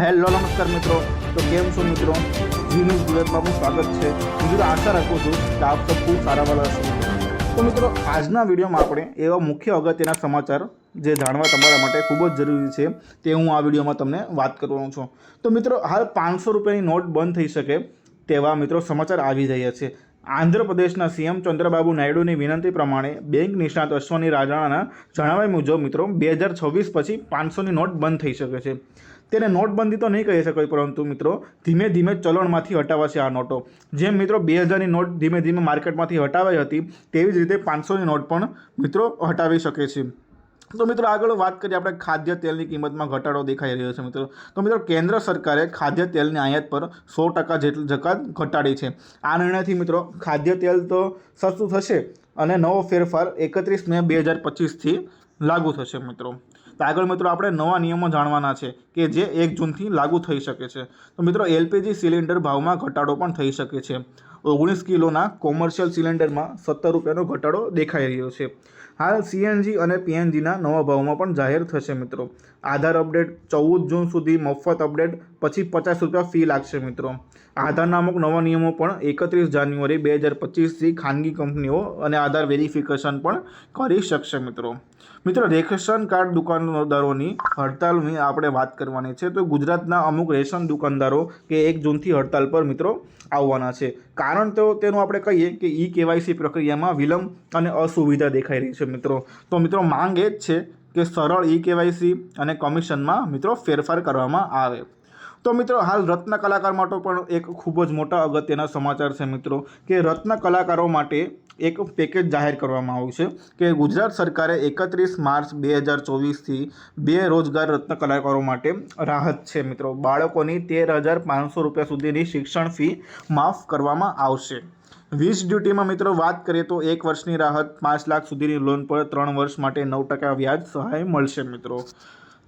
Hello, નમસ્કાર મિત્રો. તો કેમ છો મિત્રો? જી ન્યૂઝ ગુજરાતમાં આપનું સ્વાગત છે. મિત્રો આશા રાખું છું કે આપ સૌ ખૂબ સારા વાળા હશો. તો મિત્રો, આજના વિડીયોમાં આપણે એવા મુખ્ય અગત્યના સમાચાર જે જાણવા તમારા માટે ખૂબ જ જરૂરી છે તે હું આ વિડીયોમાં તમને વાત કરવાનો છું. તો મિત્રો, હાલ પાંચસો રૂપિયાની નોટ બંધ થઈ શકે તેવા મિત્રો સમાચાર આવી રહ્યા છે. આંધ્રપ્રદેશના સીએમ ચંદ્રબાબુ નાયડુની વિનંતી પ્રમાણે બેંક નિષ્ણાત અશ્વની રાજાના જણાવ્યા મુજબ, મિત્રો, બે હજાર છવ્વીસ પછી પાંચસોની નોટ બંધ થઈ શકે છે. તેને નોટબંધી તો નહીં કહી શકાય, પરંતુ, મિત્રો, ધીમે ધીમે ચલણમાંથી હટાવાશે આ નોટો. જેમ, મિત્રો, બે હજારની નોટ ધીમે ધીમે માર્કેટમાંથી હટાવાઈ હતી, તેવી જ રીતે પાંચસોની નોટ પણ, મિત્રો, હટાવી શકે છે. તો મિત્રો આગળ વાત કરીએ આપણે ખાદ્ય તેલની કિંમતમાં ઘટાડો દેખાઈ રહ્યો છે મિત્રો. તો મિત્રો કેન્દ્ર સરકારે ખાદ્ય તેલની આયાત પર સો ટકા જેટલી જકાત ઘટાડી છે. આ નિર્ણયથી મિત્રો ખાદ્ય તેલ તો સસ્તું થશે અને નવો ફેરફાર એકત્રીસ મે બે હજાર પચીસથી લાગુ થશે મિત્રો. તો આગળ મિત્રો આપણે નવા નિયમો જાણવાના છે કે જે એક જૂનથી લાગુ થઈ શકે છે. તો મિત્રો એલપીજી સિલિન્ડર ભાવમાં ઘટાડો પણ થઈ શકે છે. ઓગણીસ કિલોના કોમર્શિયલ સિલિન્ડરમાં સત્તર રૂપિયાનો ઘટાડો દેખાઈ રહ્યો છે. હાલ સીએનજી અને પીએનજીના નવા ભાવમાં પણ જાહેર થશે મિત્રો. આધાર અપડેટ ચૌદ જૂન સુધી મફત અપડેટ, પછી પચાસ રૂપિયા ફી લાગશે મિત્રો. આધારના અમુક નવા નિયમો પણ એકત્રીસ જાન્યુઆરી બે હજાર પચીસથી ખાનગી કંપનીઓ અને આધાર વેરિફિકેશન પણ કરી શકશે મિત્રો. મિત્રો રેશન કાર્ડ દુકાનદારોની હડતાલની આપણે વાત કરવાની છે, તો ગુજરાતના અમુક રેશન દુકાનદારો કે એક જૂનથી હડતાલ પર મિત્રો આવવાના છે. કારણ તો તેનું આપણે કહીએ કે ઈ કેવાયસી પ્રક્રિયામાં વિલંબ અને અસુવિધા દેખાઈ રહી છે મિત્રો. તો મિત્રો, માંગ એ જ છે કે સરળ ઈ કેવાયસી અને કમિશનમાં મિત્રો ફેરફાર કરવામાં આવે. તો મિત્રો, હાલ રત્ન કલાકાર માટે પણ એક ખૂબ જ મોટા અગત્યના સમાચાર છે મિત્રો, કે રત્ન કલાકારો માટે એક પેકેજ જાહેર કરવામાં આવ્યું છે કે ગુજરાત સરકારે એકત્રીસ માર્ચ બે હજાર ચોવીસથી બે રોજગાર રત્ન કલાકારો માટે રાહત છે મિત્રો. બાળકોની તેર હજાર પાંચસો રૂપિયા સુધીની શિક્ષણ ફી માફ કરવામાં આવશે. વીજ ડ્યુટીમાં મિત્રો વાત કરીએ તો એક વર્ષની રાહત, પાંચ લાખ સુધીની લોન પર ત્રણ વર્ષ માટે નવ ટકા વ્યાજ સહાય મળશે મિત્રો.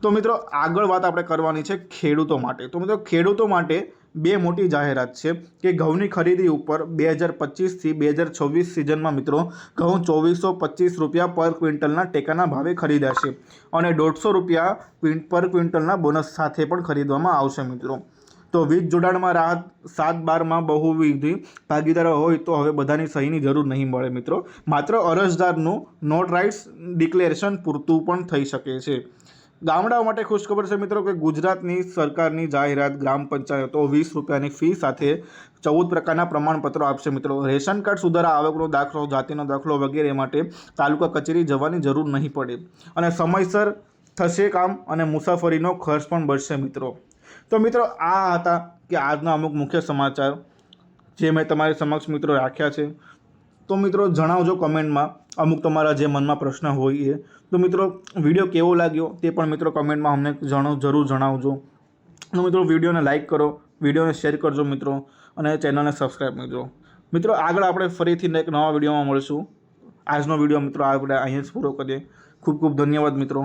તો મિત્રો, આગળ વાત આપણે કરવાની છે ખેડૂતો માટે. તો મિત્રો, ખેડૂતો માટે બે મોટી જાહેરાત છે કે ઘઉંની ખરીદી ઉપર બે હજાર પચીસથી બે હજાર છવ્વીસ સિઝનમાં મિત્રો, ઘઉં ચોવીસો પચીસ રૂપિયા પર ક્વિન્ટલના ટેકાના ભાવે ખરીદાશે. અને દોઢસો રૂપિયા પર ક્વિન્ટલના બોનસ સાથે પણ ખરીદવામાં આવશે મિત્રો. તો વીજ જોડાણમાં રાહત સાત બારમાં બહુવિધ ભાગીદારો હોય તો હવે બધાની સહીની જરૂર નહીં મળે મિત્રો. માત્ર અરજદારનું નોટ રાઇટ્સ ડિક્લેરેશન પૂરતું પણ થઈ શકે છે. ગામડાઓ માટે ખુશખબર છે મિત્રો કે ગુજરાતની સરકારની જાહેરાત ગ્રામ પંચાયતો વીસ રૂપિયાની ફી સાથે ચૌદ પ્રકારના પ્રમાણપત્રો આપશે મિત્રો. રેશન કાર્ડ સુધારા આવકનો દાખલો, જાતિનો દાખલો વગેરે માટે તાલુકા કચેરી જવાની જરૂર નહીં પડે. અને સમયસર થશે કામ અને મુસાફરીનો ખર્ચ પણ બચશે મિત્રો. તો મિત્રો, આ હતા કે આજના અમુક મુખ્ય સમાચાર જે મેં તમારી સમક્ષ મિત્રો રાખ્યા છે. તો મિત્રો, જણાવજો કમેન્ટમાં અમુક તમારા જે મનમાં પ્રશ્ન હોય એ. તો મિત્રો, વીડિયો કેવો લાગ્યો તે પણ મિત્રો કમેન્ટમાં અમને જણો, જરૂર જણાવજો. તો મિત્રો, વિડીયોને લાઇક કરો, વિડીયોને શેર કરજો મિત્રો, અને ચેનલને સબસ્ક્રાઈબ કરજો. મિત્રો, આગળ આપણે ફરીથી એક નવા વિડીયોમાં મળશું. આજનો વીડિયો મિત્રો આપણે અહીંયા જ પૂરો કરીએ. ખૂબ ખૂબ ધન્યવાદ મિત્રો.